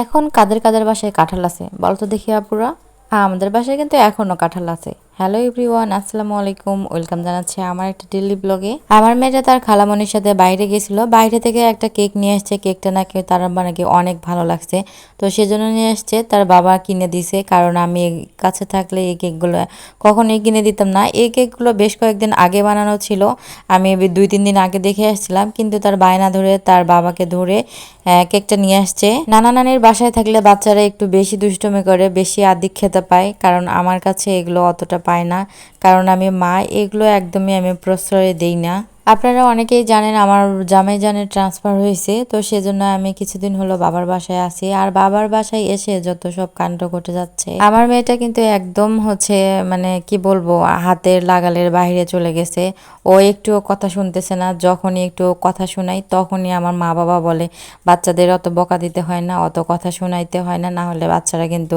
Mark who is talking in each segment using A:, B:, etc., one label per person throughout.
A: এখন কাদের কাদের বাসায় কাঁঠাল আছে? বলতো দেখি আপুরা। আমাদের বাসায় কিন্তু এখনও কাঁঠাল আছে। হ্যালো এভরিওয়ান, আসসালামু আলাইকুম। ওয়েলকাম জানাচ্ছি আমার একটা ডেলি ব্লগে। আমার মেয়েটা তার খালামনির সাথে বাইরে গেছিল। বাইরে থেকে একটা কেক নিয়ে আসছে। কেকটা নাকি তার নাকি অনেক ভালো লাগছে। তো সেজন্য নিয়ে আসছে। তার বাবা কিনে দিছে। কারণ আমি কাছে থাকলে এই কেকগুলো কখনোই কিনে দিতাম না। এই কেকগুলো বেশ কয়েকদিন আগে বানানো ছিল। আমি দুই তিন দিন আগে দেখে আসছিলাম। কিন্তু তার বায়না ধরে, তার বাবাকে ধরে কেকটা নিয়ে আসছে। নানা নানির বাসায় থাকলে বাচ্চারা একটু বেশি দুষ্টুমি করে, বেশি আদিক খেতে পায়। কারণ আমার কাছে এগুলো অতটা পায় না। কারণ আমি মা, এগুলো একদমই আমি প্রশ্রয় দেই না। আপনারা অনেকেই জানেন আমার জামাই জানের ট্রান্সফার হয়েছে, তো সেজন্য আমি কিছুদিন হলো বাবার বাসায় আছি। আর বাবার বাসায় এসে যত সব কাণ্ড ঘটে যাচ্ছে, আমার মেয়েটা কিন্তু একদম হচ্ছে মানে কি বলব, হাতের লাগালের বাইরে চলে গেছে। ও একটুও কথা শুনতেছে না, যখনই একটু কথা শোনাই তখনই আমার মা বাবা বলে, বাচ্চাদের অত বকা দিতে হয় না, অত কথা শোনাইতে হয় না না হলে বাচ্চারা কিন্তু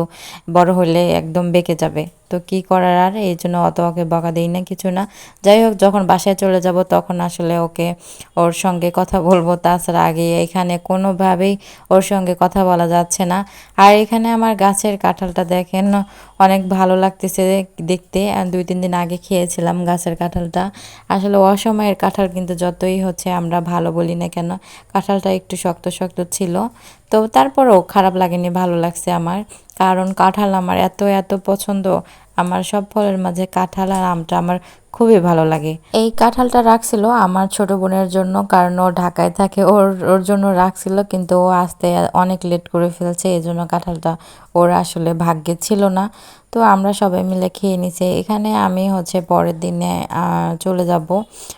A: বড় হলে একদম বেঁকে যাবে। তো কি করার আর? এই জন্য অত ওকে বকা দিই না, কিছু না। যাই হোক, যখন বাসায় চলে যাব, তখন আসলে ওকে ওর সঙ্গে কথা বলব। তাছাড়া আগে এখানে কোনোভাবেই ওর সঙ্গে কথা বলা যাচ্ছে না। আর এখানে আমার গাছের কাঁঠালটা দেখেন, অনেক ভালো লাগতেছে দেখতে। দুই, তিন দিন আগে খেয়েছিলাম গাছের কাঁঠালটা। আসলে অসময়ের কাঁঠাল কিন্তু যতই হচ্ছে আমরা ভালো বলি না কেন, কাঁঠালটা একটু শক্ত শক্ত ছিল। তো তারপরও খারাপ লাগেনি ভালো লাগছে আমার। কারণ কাঁঠাল আমার এত এত পছন্দ। আমার সব ফলের মাঝে কাঁঠাল আর আমটা আমার খুবই ভালো লাগে। এই কাঁঠালটা রাখছিল আমার ছোট বোনের জন্য কারণ ও ঢাকায় থাকে, ওর ওর জন্য রাখছিল কিন্তু ও আসতে অনেক লেট করে ফেলছে, এই জন্য কাঁঠালটা ওর আসলে ভাগ্যে ছিল না। তো আমরা সবাই মিলে খেয়ে নিছি। এখানে আমি হচ্ছে পরের দিনে চলে যাব।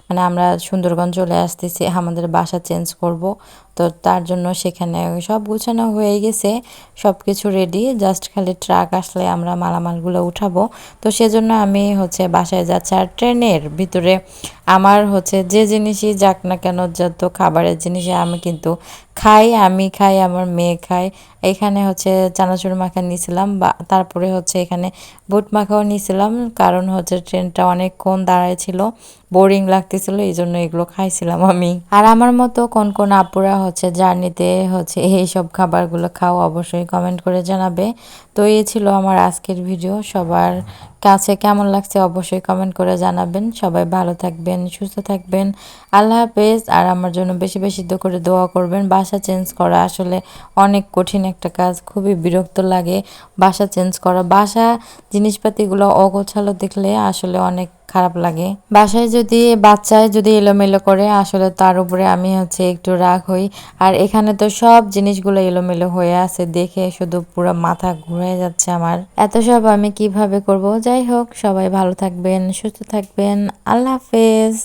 A: মানে আমরা সুন্দরবন চলে আসতেছি, আমাদের বাসা চেঞ্জ করব। তো তার জন্য সেখানে সব গুছানো হয়ে গেছে সব কিছু রেডি জাস্ট খালি ট্রাক আসলে আমরা মালামালগুলো উঠাবো। তো সেজন্য আমি হচ্ছে বাসায় যাচ্ছি। আর ট্রেনের ভিতরে আমার হচ্ছে যে জিনিসই যাক না কেন, যত খাবারের জিনিসই আমি কিন্তু খাই, আমি খাই, আমার মেয়ে খায়। এখানে হচ্ছে চানাচুর মাখা নিয়েছিলাম, বা তারপরে হচ্ছে এখানে বুট মাখাও নিয়েছিলাম, কারণ হচ্ছে ট্রেনটা অনেকক্ষণ দাঁড়ায় ছিল বোরিং লাগতেছিল, এই জন্য এগুলো খাইছিলাম আমি। আর আমার মতো কোন কোন আপুরা হচ্ছে জার্নিতে হচ্ছে এই সব খাবারগুলো খাও, অবশ্যই কমেন্ট করে জানাবে। তো এই ছিল আমার আজকের ভিডিও, সবার কাছে কেমন লাগছে অবশ্যই কমেন্ট করে জানাবেন। সবাই ভালো থাকবেন, সুস্থ থাকবেন। আল্লাহ হাফেজ। আর আমার জন্য বেশি বেশি করে দোয়া করবেন। বাসা চেঞ্জ করা আসলে অনেক কঠিন একটা কাজ, খুবই বিরক্ত লাগে। বাসা চেঞ্জ করা, বাসা জিনিসপাতিগুলো অগোছালো দেখলে আসলে অনেক খারাপ লাগে। বাসায় যদি বাচ্চায় যদি এলোমেলো করে, আসলে তার উপরে আমি হচ্ছে একটু রাগ হই। আর এখানে তো সব জিনিসগুলো এলোমেলো হয়ে আছে, দেখে শুধু পুরো মাথা ঘুরে যাচ্ছে আমার। এত সব আমি কীভাবে করব? যাই হোক, সবাই ভালো থাকবেন, সুস্থ থাকবেন। আল্লাহ হাফেজ।